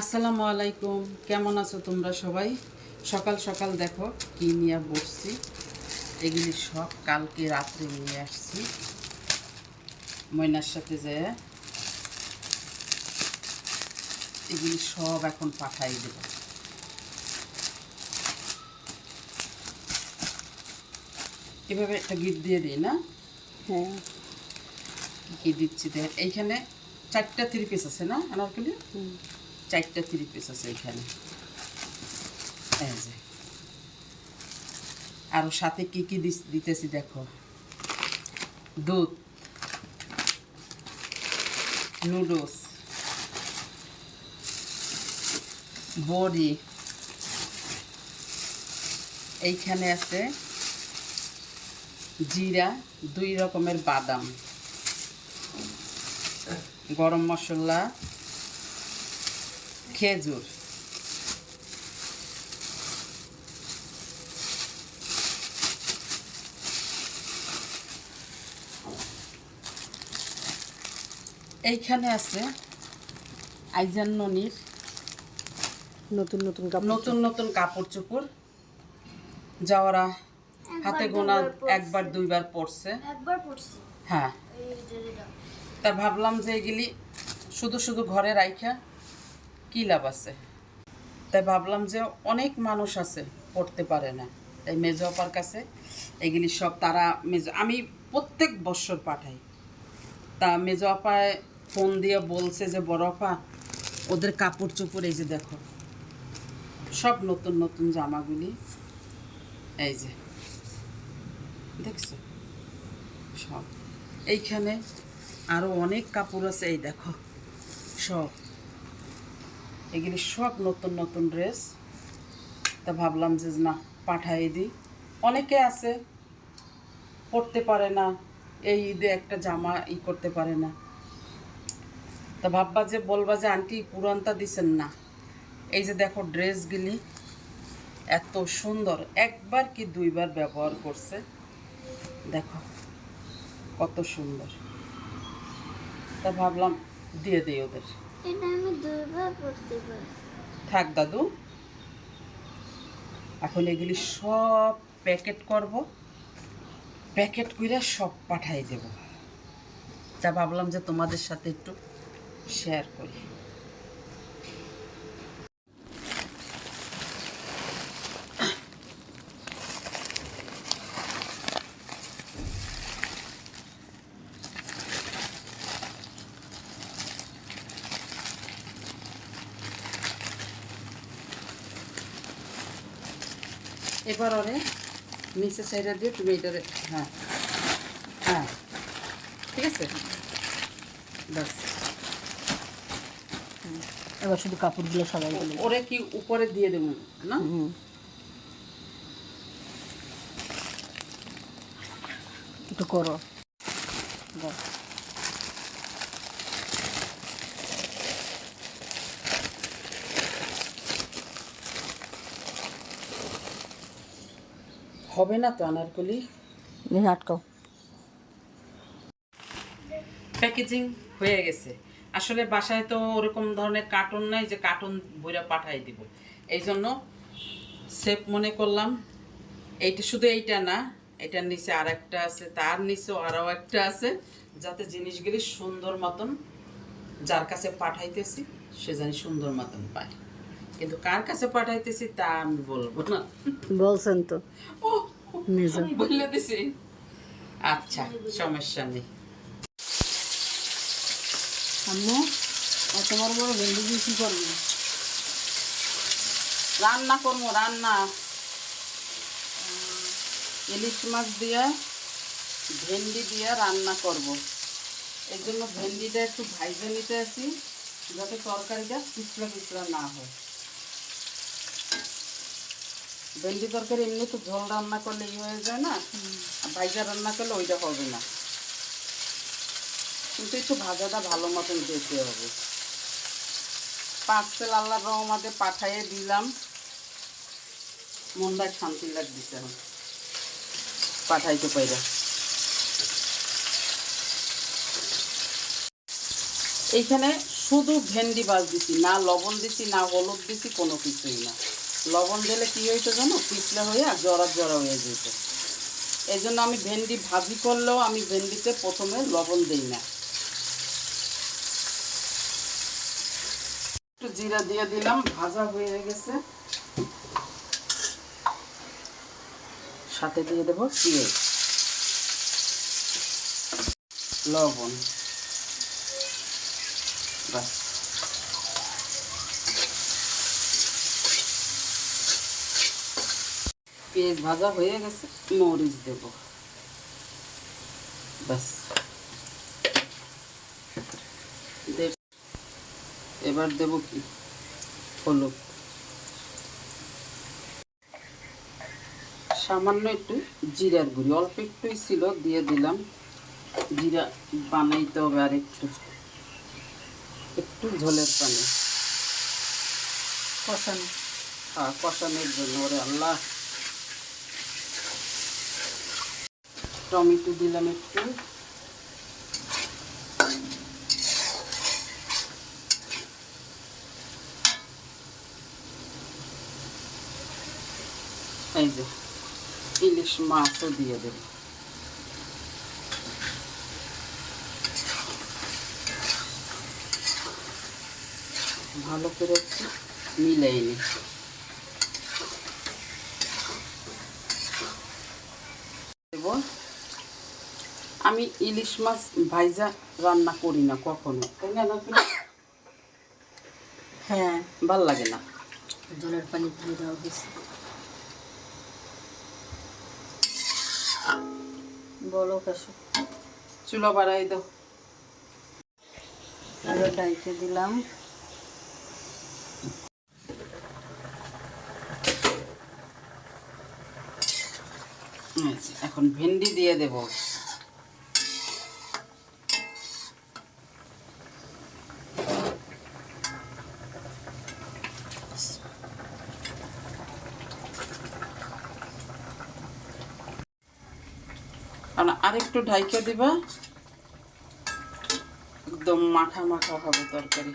আসসালামু আলাইকুম। কেমন আছো তোমরা সবাই? সকাল সকাল দেখো কি নিয়ে বসছি। এগুলি সব কালকে রাত্রে নিয়ে আসছি। ময়নার সাথে যে এগুলি সব এখন পাঠাই দেব। এভাবে একটা গিট দিয়ে দিই না? হ্যাঁ। কি দিচ্ছি দেখ এইখানে চারটা থ্রি পিস আছে না আনারকলি? হুম। চারটা থ্রি পিস আছে এখানে। আরও সাথে কি কি দিতেছি দেখো। দুধ। নুডলস। বড়ি। এইখানে আছে জিরা, দুই রকমের বাদাম। গরম মশলা। খেজুর এইখানে আছে আইজান ননির নতুন নতুন নতুন নতুন কাপড় চোপড়। যাওয়ারা হাতে গোনা একবার দুইবার পড়ছি হ্যাঁ। তা ভাবলাম যে এগুলি শুধু শুধু ঘরে রাইখা। কী লাভ আছে? তাই ভাবলাম যে অনেক মানুষ আছে, পড়তে পারে না। তাই মেজো আপার কাছে এগুলি সব তারা মেজো, আমি প্রত্যেক বৎসর পাঠাই। তা মেজো আপায় ফোন দিয়ে বলছে যে, বড় আপা ওদের কাপড় চোপড় এই যে দেখো, সব নতুন নতুন জামাগুলি, এই যে, দেখছ? সব। এইখানে আরও অনেক কাপড় আছে, এই দেখো, সব। এগুলি সব নতুন নতুন ড্রেস। তা ভাবলাম যে না পাঠাই দিই। অনেকে আছে পরতে পারে না, এই ঈদে একটা জামা ই করতে পারে না। তা ভাববা যে, বলবা যে, আন্টি, পুরানটা দিছেন না। এই যে দেখো ড্রেসগুলি, এত সুন্দর। একবার কি দুইবার ব্যবহার করছে? দেখো, কত সুন্দর। তা ভাবলাম দিয়ে দিই ওদের। থাক দাদু। এখন এগুলি সব প্যাকেট করব। প্যাকেট করে সব পাঠাই দেব। যা ভাবলাম যে তোমাদের সাথে একটু শেয়ার করি। এবার ওরে নিচে সাইডে দিয়ে তুমি এটারে হ্যাঁ হ্যাঁ ঠিক আছে? বাস এবার শুধু কাপড়গুলো সবাই ওরে কি উপরে দিয়ে দেবো না? একটু করো। দাও। হবে না তো আনারকলি? আটকাও। প্যাকেজিং হয়ে গেছে। আসলে বাসায় তো ওরকম ধরনের কার্টুন নাই যে কার্টুন বইরা পাঠাই দিব। এই জন্য সেফ মনে করলাম। এইটা শুধু এইটা না এটার নিচে আর একটা আছে তার নিচেও আরও একটা আছে যাতে জিনিসগুলি সুন্দর মতন যার কাছে পাঠাইতেছি সে জানি সুন্দর মতন পায়। কিন্তু কার কাছে পাঠাইতেছি তা আমি বলব না। বলছেন তো। ও নিজে। আমি বলে দিছি। আচ্ছা সমস্যা নেই। আম্মু এত বড় বড় ভেন্ডি দিয়ে কি করবি? রান্না করব রান্না। ইলিশ মাছ দিয়ে ভেন্ডি দিয়ে রান্না করব। এর জন্য ভেন্ডিটা একটু ভাইজে নিতে আসি যাতে তরকারিটা পিছলা পিছলা না হয়। ভেন্ডি তরকারি এমনি তো ঝোল রান্না করলে ই হয়ে যায় না ভাইজা রান্না করলে ওইটা হবে না। কিন্তু একটু ভাজাটা ভালো মতন দিতে হবে। পার্সেল আল্লাহর রহমাতে পাঠাইয়ে দিলাম। মনটা শান্তি লাগতেছে এখন। পাঠাইতে পাইরা। এইখানে শুধু ভেন্ডি বাজ দিছি না লবণ দিছি, না হলুদ দিছি, কোনো কিছুই না। লবণ দিলে কি হইতো জানো? পিছলে হয়ে আর জরা জরা হয়ে যেত। এই জন্য আমি ভেন্ডি ভাজি করলেও আমি ভেন্ডিতে প্রথমে লবণ দিই না। একটু জিরা দিয়ে দিলাম, ভাজা হয়ে গেছে। সাথে দিয়ে দেবো পেঁয়াজ লবণ। বাস পেঁয়াজ ভাজা হয়ে গেছে মরিচ দেব। বাস এবার দেব কি? হলুদ। সামান্য একটু জিরার গুঁড়ি। অল্প একটুই ছিল দিয়ে দিলাম। জিরা বানাইতে হবে আর একটু একটু ঝোলের পানি। কষানো। হ্যাঁ কষানোর জন্য। ওরে আল্লাহ! টমেটো দিলাম একটু। এই যে, ইলিশ মাছও দিয়ে দেব। ভালো করে একটু মিলাই নি দেব। আমি ইলিশ মাছ ভাইজা রান্না করি না কখনো। তাই না নাকি? হ্যাঁ ভালো লাগে না। জলের পানি দিয়ে দেওয়া হয়েছে। বলো কাশু। চুলো বাড়াই দাও। আরও ডাইতে দিলাম। এখন ভেন্ডি দিয়ে দেব। আর আরেকটু ঢাইকে দিবা। একদম মাখা মাখা হবে তরকারি।